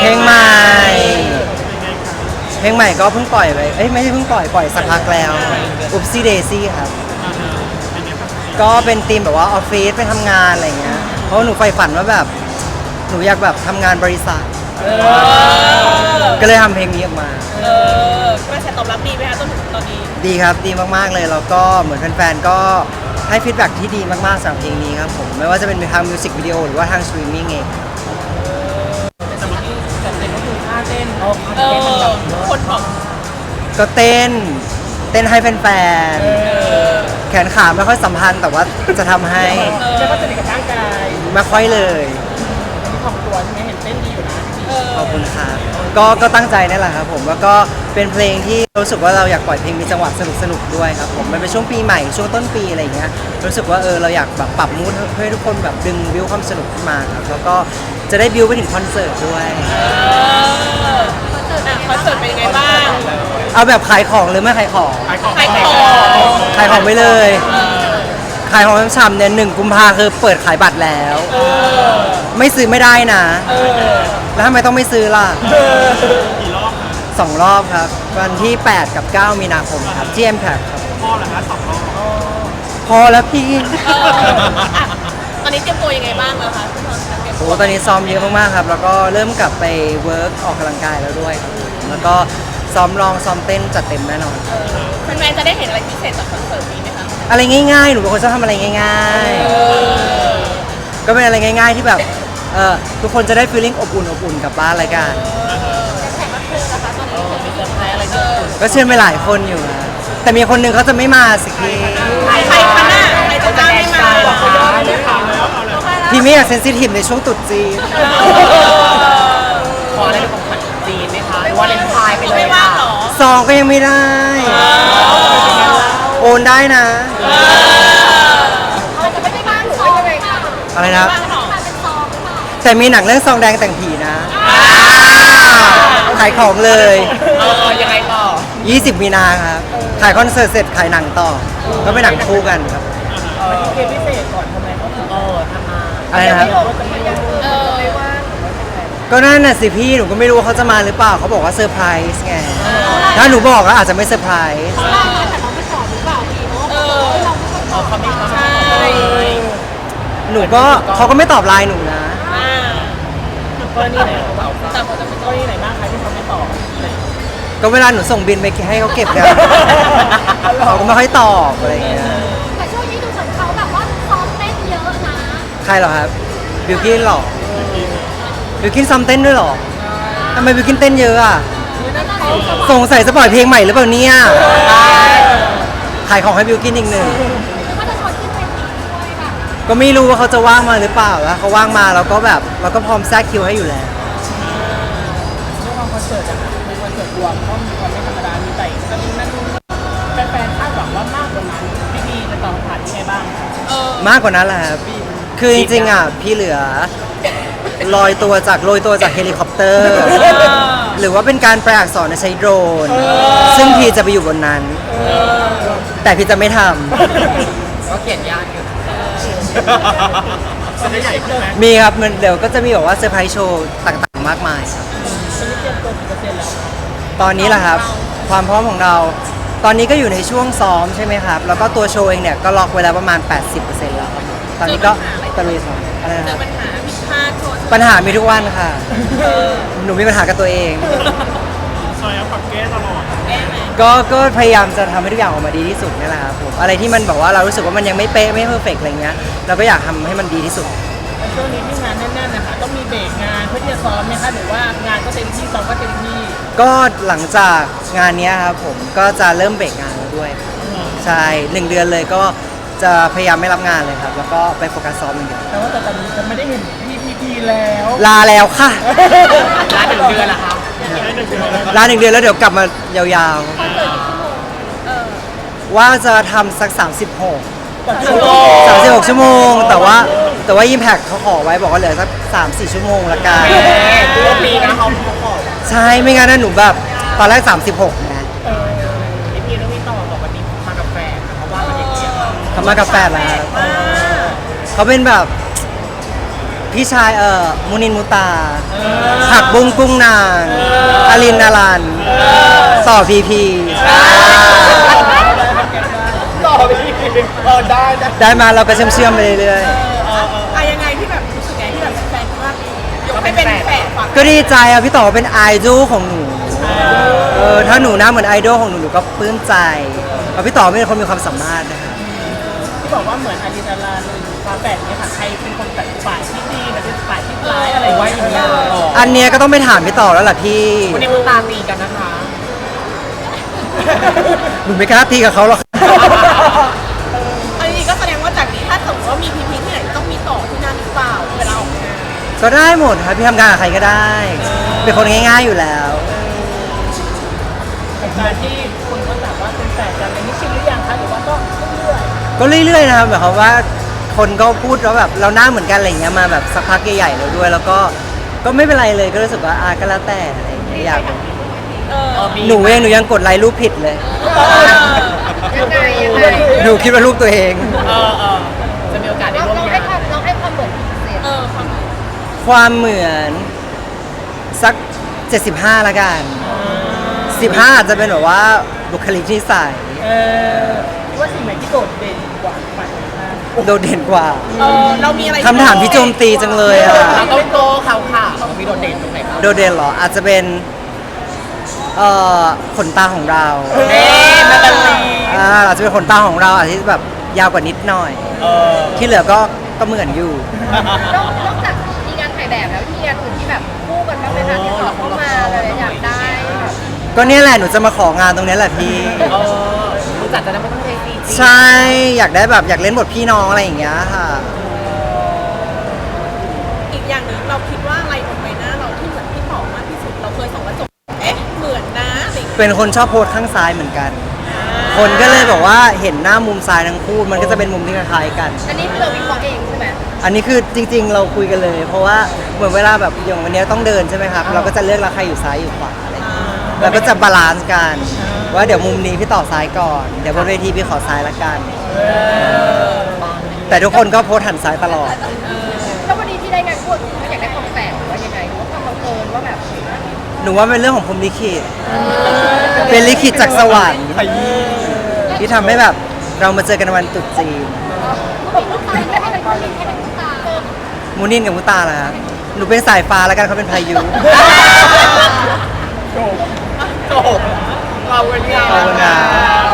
เพลงใหม่เพลงใหม่ก็เพิ่งปล่อยไปเอ้ยไม่ใช่เพิ่งปล่อยปล่อยสักพักแล้ว Upsi Daisy ครับ ก็เป็นธีมแบบว่าออฟฟิศไปทำงานอะไรเงี้ยเพราะหนูใฝ่ฝันว่าแบบ หนูอยากแบบทำงานบริษัท ก็เลยทำเพลงนี้ออกมา เออกระแสตอบรับดีไหมคะจนถึงตอนนี้ ดีครับดีมากๆเลยแล้วก็เหมือนแฟนๆก็ ให้ฟีดแบ็กที่ดีมากๆสำหรับเพลงนี้ครับผม ไม่ว่าจะเป็นทางมิวสิกวิดีโอหรือว่าทางสตรีมมิ่งเองเออคนบอกก็เต้น เต้นให้แฟนๆแขนขาไม่ค่อยสัมพันธ์แต่ว่าจะทำให้เรียกว่าสนิทกับร่างกายไม่ค่อยเลยมีของตัวใช่ไหมเห็นเต้นดีอยู่นะเออ ขอบคุณครับก็ก็ตั้งใจนั่นแหละครับผมแล้วก็เป็นเพลงที่รู้สึกว่าเราอยากปล่อยเพลงมีจังหวะสนุกสนุกๆด้วยครับผมมันเป็นช่วงปีใหม่ช่วงต้นปีอะไรอย่างเงี้ยรู้สึกว่าเออเราอยากแบบปรับมูดเพื่อให้ทุกคนแบบดึงบิวความสนุกขึ้นมาครับแล้วก็จะได้บิวไปถึงคอนเสิร์ตด้วยเอออะคอนเสิร์ตเป็นยังไงบ้างเอาแบบขายของหรือไม่ขายของ ขายของขายของไปเลย ขายของช้ำๆเนี่ยหนึ่งกุมภาคือเปิดขายบัตรแล้ว ไม่ซื้อไม่ได้นะ แล้วทำไมต้องไม่ซื้อล่ะสองรอบครับ วันที่ 8 กับ 9 มีนาคมครับที่ m p a c ครับ พ่อเหรอคะสองรอบพอแล้วพี่ เอออะตอนนี้เตรียมตัวยังไงบ้างแล้วคะพี่ทอนเตรียมโอ้ตัวตอนนี้ซ้อมเยอะมากๆครับ แล้วก็เริ่มกลับไปเวิร์กออกกำลังกายแล้วด้วยครับ แล้วก็ซ้อมร้องซ้อมเต้นจัดเต็มแน่นอนแฟนๆจะได้เห็นอะไรพิเศษจากคอนเสิร์ตนี้ไหมคะอะไรง่ายๆ หนูเป็นคนชอบทำอะไรง่าย ๆ ก็เป็นอะไรง่าย ๆ ที่แบบ เออทุกคนจะได้ฟีลลิ่งอบอุ่นอบอุ่นกลับบ้านรายการก็เชิญไปหลายคนอยู่นะแต่มีคนหนึ่งเขาจะไม่มาสิพี่ใครใครคะน่ะใครจะจ้างไม่มาบอกเขายอดเลยค่ะพี่ไม่อยากเซนซิทีฟในช่วงตรุษจีนขออะไรเป็นของขวัญจีนไหมคะหรือว่าเลนไทายไปเลยไม่ว่างค่ะเหรอซองก็ยังไม่ได้ โอนได้นะเราจะไม่ได้บ้านหรือว่ายังไงคะอะไรนะ แต่มีหนังเรื่องซองแดงแต่งผีนะขายของเลย เออยังไงต่อ 20 มีนาครับ ขายคอนเสิร์ตเสร็จขายหนังต่อ ก็เป็นหนังคู่กันครับเออเกมพิเศษก่อนทำไมเขาถึงเออทำมาอะไรนะครับ เออก็นั่นน่ะสิพี่ หนูก็ไม่รู้ว่าเขาจะมาหรือเปล่า เขาบอกว่าเซอร์ไพรส์ไง ถ้าหนูบอกก็อาจจะไม่เซอร์ไพรส์เรามาแต่เราไม่ขอหรือเปล่าพี่เพราะเอว่าอเราไม่ขอเอาเขาไม่เข้าใช่ หนูก็เขาก็ไม่ตอบไลน์หนูนะอ่า กรณีไหนเขาบอกแต่คนจะเป็นกรณีไหนบ้างคะที่เขาไม่ตอบก็เวลาหนูส่งบินไปให้เขาเก็บเนี่ยเขาก็ไม่ค่อยตอบอะไรอย่างเงี้ยแต่ช่วงนี้ดูเหมือนเขาแบบว่าซ้อมเต้นเยอะนะใครเหรอครับบิวกินเหรอบิวกินซ้อมเต้นด้วยเหรอทำไมบิวกินเต้นเยอะอะสงสัยจะปล่อยเพลงใหม่หรือเปล่าเนี่ยขายของให้บิวกินอีกหนึ่ง ก็ไม่รู้ว่าเขาจะว่างมาหรือเปล่าแล้วเขาว่างมาเราก็แบบเราก็พร้อมแทรกคิวให้อยู่แล้วเรื่องความคอนเสิร์ตอะค่ะเป็นคอนเสิร์ตรวมก็มีความไม่ธรรมดา มีแต่จะมีนั่นแฟนๆคาดหวังว่ามากกว่านั้นพี่บีจะตอบคำถามยังไงบ้างคะเออมากกว่านั้นแหละครับคือจริงๆอะพี่เหลือลอยตัวจากโรยตัวจากเฮลิคอปเตอร์ หรือว่าเป็นการแปลอักษรใช้โดรน ซึ่งพี่จะไปอยู่บนนั้น แต่พี่จะไม่ทำก็เขียนยากอยู่ จะได้ใหญ่ขึ้นไหมมีครับมันเดี๋ยวก็จะมีแบบว่าเซอร์ไพรส์โชว์ต่างๆ มากมายครับชีวิตเตรียมตัวกี่เปอร์เซ็นต์แล้วคะตอนนี้แหละครับ ความพร้อมของเรา ตอนนี้ก็อยู่ในช่วงซ้อมใช่ไหมครับ แล้วก็ตัวโชว์เองเนี่ยก็ล็อกไว้แล้วประมาณ 80%แล้วครับตอนนี้ก็ตะลุยซ้อมอะไรนะเจคอรับปัญหาผิดพลาดโทษปัญหามีทุกวันค่ะ หนูมีปัญหากับตัวเอง ซอยอัพปักเก้ตลอดแก้ไหมก็ก็พยายามจะทำให้ทุกอย่างออกมาดีที่สุดนี่แหละครับผมอะไรที่มันแบบว่าเรารู้สึกว่ามันยังไม่เป๊ะไม่เพอร์เฟกอะไรเงี้ยเราก็อยากทำให้มันดีที่สุดแต่ช่วงนี้ที่งานแน่นๆนะคะต้องมีเบรกงานเพื่อที่จะซ้อมไหมคะหรือว่างานก็เต็มที่ซ้อมก็เต็มที่ก็หลังจากงานเนี้ยครับผมก็จะเริ่มเบรกงานแล้วด้วย ใช่หนึ่งเดือนเลยก็จะพยายามไม่รับงานเลยครับ แล้วก็ไปโฟกัสซ้อมอย่างเดียวแต่ว่าแต่ตอนนี้จะไม่ได้เห็นพี่พีพีแล้วลาแล้วค่ะ ร้านหนึ่งเดือนละคะลาหนึ่งเดือนแล้วเดี๋ยวกลับมายาวเออๆ ว่าจะทำสัก 36ชั่วโมง36 ชั่วโมง แต่ว่าแต่ว่ายิมแพคเขาขอไว้บอกว่าเหลือสัก 3-4 ชั่วโมงละกัน ตัวปีนะเขาขอใช่ไม่งั้นนะหนูแบบตอนแรก 36นะเออพี่พีต้องมีต่อบอกวันนี้มากับแฟนเพราะว่ามันอย่างเงี้ยเขามากับแฟนแล้วครับเขาเป็นแบบพี่ชายเอ่อมุนินมุตา ผักบุ้งกุ้งนางอารินอารันต่อพีพีต่อไปอีก เออได้ได้ได้มาเราก็เชื่อมเชื่อมๆไปเรื่อยอะยังไงที่แบบรู้สึกไงที่แบบแฟนๆคิดว่ายกให้เป็นแฝดฝั่งๆก็ดีใจอะพี่ต่อเป็นไอดอลของหนูเออถ้าหนูหน้าเหมือนไอดอลของหนูหนูก็ปลื้มใจเพราะพี่ต่อเป็นคนมีความสามารถนะคะที่บอกว่าเหมือนอารินอาราหรือฟาแฝดเนี่ยค่ะใครเป็นคนตัดฝ่ายที่ดีหรือเป็นฝ่ายที่ร้ายอะไรไว้อย่างเงี้ยอันเนี้ยก็ต้องไปถามพี่ต่อแล้วล่ะพี่วันนี้มึงตาตีกันนะคะ หนูไม่กล้าตีกับเขาหรอก ไหนต้องมีต่อที่นั่นหรือเปล่าเวลาออกงานก็ได้หมดครับพี่ทำงานกับใครก็ได้ เป็นคนง่ายๆอยู่แล้ว กับการที่คนก็ถามว่าเป็นแฝดกันอันนี้ชินหรือยังคะหรือว่าก็เรื่อยก็เรื่อยๆนะครับหมายความว่าคนก็พูดแล้วแบบเราหน้าเหมือนกันอะไรอย่างเงี้ยมาแบบสักพักใหญ่ๆแล้วด้วย แล้วก็ก็ไม่เป็นไรเลยก็รู้สึกว่าอะก็แล้วแต่อะไรอย่างเงี้ยอยากเออหนูเองหนูยังกดไลค์รูปผิดเลยยังไงยังไงหนูคิดว่ารูปตัวเอง เออเออ ความเหมือนสัก 75ละกัน15อาจจะเป็นแบบว่าบุคลิกนิสัยเออคิดว่าสิ่งไหนที่โดดเด่นกว่าฝ่ายตรงข้ามโดดเด่นกว่าเออเรามีอะไรคำถามที่โจมตีจังเลยอะเราต้องโตขาวขาวเรามีโดดเด่นตรงไหนครับโดดเด่นเหรออาจจะเป็นเอ่อขนตาของเราเอ๊ะนาตาลีอ่าอาจจะเป็นขนตาของเราอาจจะแบบยาวกว่านิดหน่อยเออที่เหลือก็ก็เหมือนอยู่ ก็เนี่ยแหละหนูจะมาของานตรงนี้แหละพี่ เออรู้จักจะได้ไม่ต้องเรียนซีจีใช่อยากได้แบบอยากเล่นบทพี่น้องอะไรอย่างเงี้ยค่ะ อีกอย่างหนึ่งเราคิดว่าอะไรบนใบหน้าเราที่เหมือนพี่ต่อมากที่สุดเราเคยส่องกระจกเอ๊ะเหมือนนะอะไรอย่างเงี้ยเป็นคนชอบโพสข้างซ้ายเหมือนกัน คนก็เลยบอกว่าเห็นหน้ามุมซ้ายทั้งคู่มันก็จะเป็นมุมที่คล้ายๆกัน อันนี้คือเราวิเคราะห์เองใช่ไหมอันนี้คือจริง ๆ เราคุยกันเลย เพราะว่าเหมือนเวลาแบบอย่างวันนี้ต้องเดินใช่ไหมครับ เราก็จะเลือกแล้วใครอยู่ซ้ายอยู่ขวา อะไรอย่างเงี้ยเราก็จะบาลานซ์กัน ว่าเดี๋ยวมุมนี้พี่ต่อซ้ายก่อน เดี๋ยวบนเวทีพี่ขอซ้ายละกัน แต่ทุกคนก็โพสหันซ้ายตลอด แล้ววันนี้ที่ได้งานคู่เขาอยากได้ความแปลกหรือว่ายังไงหรือว่าความบังเอิญว่าแบบหนูว่าเป็นเรื่องของพรหมลิขิตเป็นลิขิตจากสวรรค์ที่ทำให้แบบเรามาเจอกันวันตรุษจีนผมลูกตาไม่ให้เป็นคนลิงให้เป็นลูกตามูนินกับมุตาล่ะครับหนูเป็นสายฟ้าแล้วกันเขาเป็นพายุ จบ เราเป็นงานขอบคุณครับ